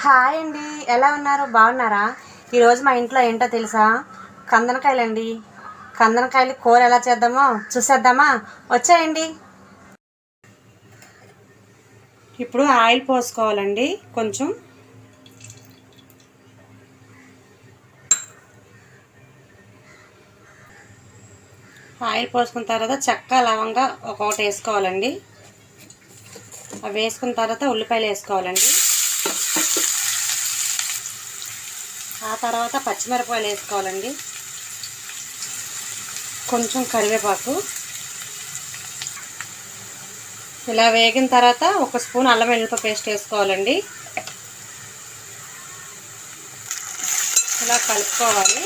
Hi అండి. ఎలా ఉన్నారు? బాగున్నారా? ఈరోజు మా ఇంట్లో ఏంటో తెలుసా? కందనకాయలండి. కందనకాయలు కూర ఎలా చేద్దామో చూసేద్దామా? వచ్చాయండి. ఇప్పుడు ఆయిల్ పోసుకోవాలండి. కొంచెం. ఆయిల్ పోసుకున్న తర్వాత చెక్క లవంగా ఒక్కొక్కటి వేసుకోవాలండి. అవి వేసుకున్న తర్వాత ఉల్లిపాయలు వేసుకోవాలండి. ఆ తర్వాత పచ్చిమిరపకాయలు వేసుకోవాలండి. కొంచెం కరివేపాకు. ఇలా వేగిన తర్వాత ఒక స్పూన్ అల్లం వెల్లుల్లిపాయ పేస్ట్ వేసుకోవాలండి. ఇలా కలుపుకోవాలి.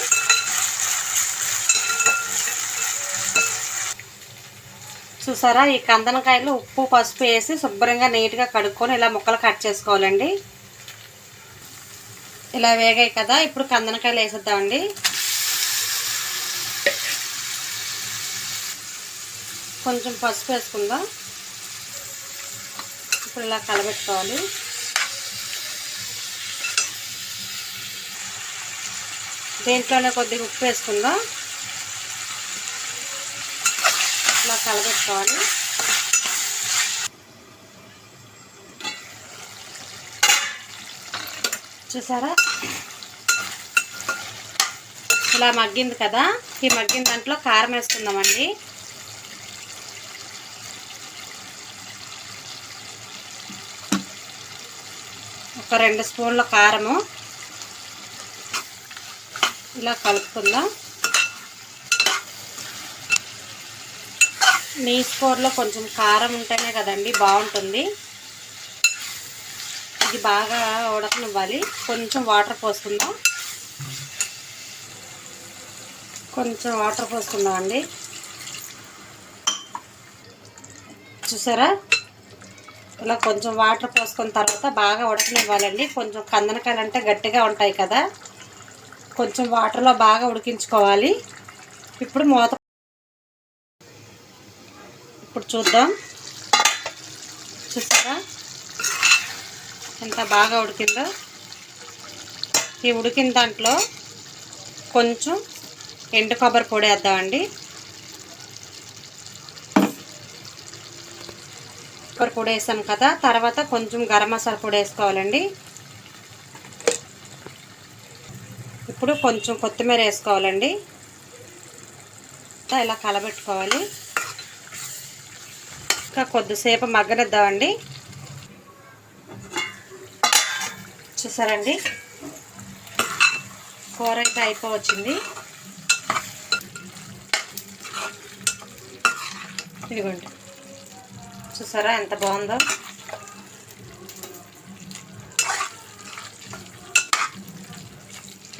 చూసారా ఈ కందనకాయలు ఉప్పు పసుపు వేసి శుభ్రంగా నీట్గా కడుక్కొని ఇలా ముక్కలు కట్ చేసుకోవాలండి. ఇలా వేగాయి కదా ఇప్పుడు కందనకాయలు వేసేద్దామండి. కొంచెం పసుపు వేసుకుందాం. ఇప్పుడు ఇలా కలబెట్టుకోవాలి. దీంట్లోనే కొద్దిగా ఉప్పు వేసుకుందాం. ఇలా కలబెట్టుకోవాలి. చూసారా? ఇలా మగ్గింది కదా? ఈ మగ్గిన దాంట్లో కారం వేసుకుందామండి. ఒక రెండు స్పూన్ల కారము. ఇలా కలుపుకుందాం. నీ స్కోర్లో కొంచెం కారం ఉంటేనే కదండి బాగుంటుంది. ఇది బాగా ఉడకనివ్వాలి. కొంచెం వాటర్ పోసుకుందాం. కొంచెం వాటర్ పోసుకుందాం అండి. చూసారా? ఇలా కొంచెం వాటర్ పోసుకున్న తర్వాత బాగా ఉడకనివ్వాలండి. కొంచెం కందనకాయలు అంటే గట్టిగా ఉంటాయి కదా. కొంచెం వాటర్లో బాగా ఉడికించుకోవాలి. ఇప్పుడు మూత ఇప్పుడు చూద్దాం. చూసారా? ఎంత బాగా ఉడికిందో. ఈ ఉడికిన దాంట్లో కొంచెం ఎండు కొబ్బరి పొడి వేద్దామండి. కొబ్బరి పొడి వేసాం కదా తర్వాత కొంచెం గరం మసాలా పొడి వేసుకోవాలండి. ఇప్పుడు కొంచెం కొత్తిమీర వేసుకోవాలండి. ఇలా కలబెట్టుకోవాలి. ఇంకా కొద్దిసేపు మగ్గనిద్దామండి. చూసారండి? కూర అయితే అయిపోవచ్చింది. ఇదిగోండి. చూసారా ఎంత బాగుందో?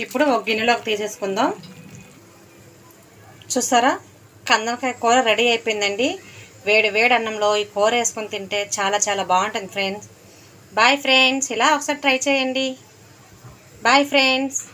ఇప్పుడు ఒక గిన్నెలోకి తీసేసుకుందాం. చూసారా? కందనకాయ కూర రెడీ అయిపోయిందండి. వేడి వేడి అన్నంలో ఈ కూర వేసుకొని తింటే చాలా చాలా బాగుంటుంది ఫ్రెండ్స్. బాయ్ ఫ్రెండ్స్ ఇలా ఒకసారి ట్రై చేయండి. Bye friends